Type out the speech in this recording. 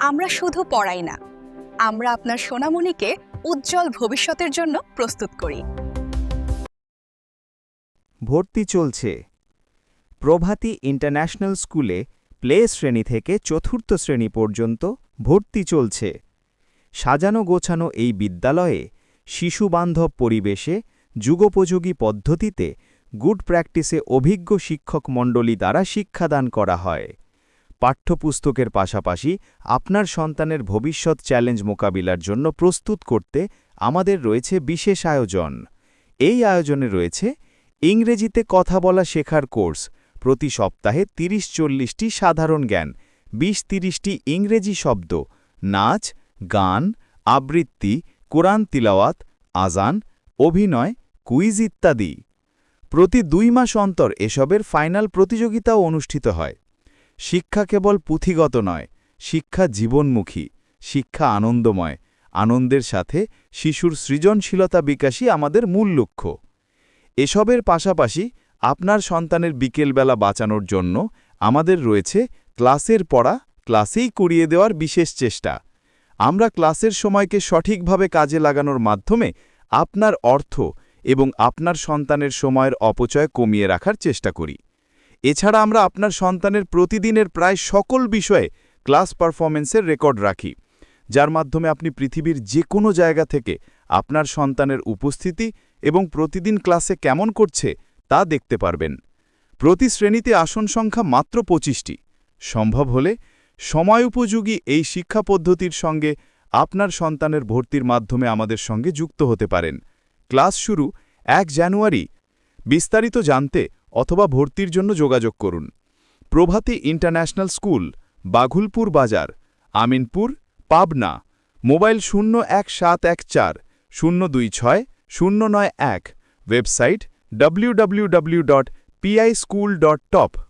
আমরা শুধু পড়াই না, আমরা আপনার সোনামণিকে উজ্জ্বল ভবিষ্যতের জন্য প্রস্তুত করি। ভর্তি চলছে। প্রভাতী ইন্টারন্যাশনাল স্কুলে প্লে শ্রেণি থেকে চতুর্থ শ্রেণি পর্যন্ত ভর্তি চলছে। সাজানো গোছানো এই বিদ্যালয়ে শিশুবান্ধব পরিবেশে যুগোপযোগী পদ্ধতিতে গুড প্র্যাকটিসে অভিজ্ঞ শিক্ষক মণ্ডলী দ্বারা শিক্ষাদান করা হয়। পাঠ্যপুস্তকের পাশাপাশি আপনার সন্তানের ভবিষ্যৎ চ্যালেঞ্জ মোকাবিলার জন্য প্রস্তুত করতে আমাদের রয়েছে বিশেষ আয়োজন। এই আয়োজনে রয়েছে ইংরেজিতে কথা বলা শেখার কোর্স, প্রতি সপ্তাহে তিরিশ চল্লিশটি সাধারণ জ্ঞান বিশ তিরিশটি ইংরেজি শব্দ, নাচ, গান, আবৃত্তি, কোরআন তিলাওয়াত আজান অভিনয়, কুইজ ইত্যাদি। প্রতি দুই মাস অন্তর এসবের ফাইনাল প্রতিযোগিতাও অনুষ্ঠিত হয়। শিক্ষা কেবল পুঁথিগত নয়, শিক্ষা জীবনমুখী, শিক্ষা আনন্দময়, আনন্দের সাথে শিশুর সৃজনশীলতা বিকাশই আমাদের মূল লক্ষ্য। এসবের পাশাপাশি আপনার সন্তানের বিকেলবেলা বাঁচানোর জন্য আমাদের রয়েছে ক্লাসের পড়া, ক্লাসেই করিয়ে দেওয়ার বিশেষ চেষ্টা। আমরা ক্লাসের সময়কে সঠিকভাবে কাজে লাগানোর মাধ্যমে আপনার অর্থ এবং আপনার সন্তানের সময়ের অপচয় কমিয়ে রাখার চেষ্টা করি। এছাড়া আমরা আপনার সন্তানের প্রতিদিনের প্রায় সকল বিষয়ে ক্লাস পারফরমেন্সের রেকর্ড রাখি। যার মাধ্যমে আপনি পৃথিবীর যে কোনো জায়গা থেকে আপনার সন্তানের উপস্থিতি এবং প্রতিদিন ক্লাসে কেমন করছে তা দেখতে পারবেন। প্রতি শ্রেণীতে আসন সংখ্যা মাত্র পঁচিশটি। সম্ভব হলে সময়োপযোগী এই শিক্ষা পদ্ধতির সঙ্গে আপনার সন্তানের ভর্তির মাধ্যমে আমাদের সঙ্গে যুক্ত হতে পারেন। ক্লাস শুরু এক জানুয়ারি। বিস্তারিত জানতে অথবা ভর্তির জন্য যোগাযোগ করুন। প্রভাতী ইন্টারন্যাশনাল স্কুল, বাঘুলপুর বাজার, আমিনপুর, পাবনা, মোবাইল শূন্য এক সাত এক চার, শূন্য দুই ছয়, শূন্য নয় এক, ওয়েবসাইট www.pischool.top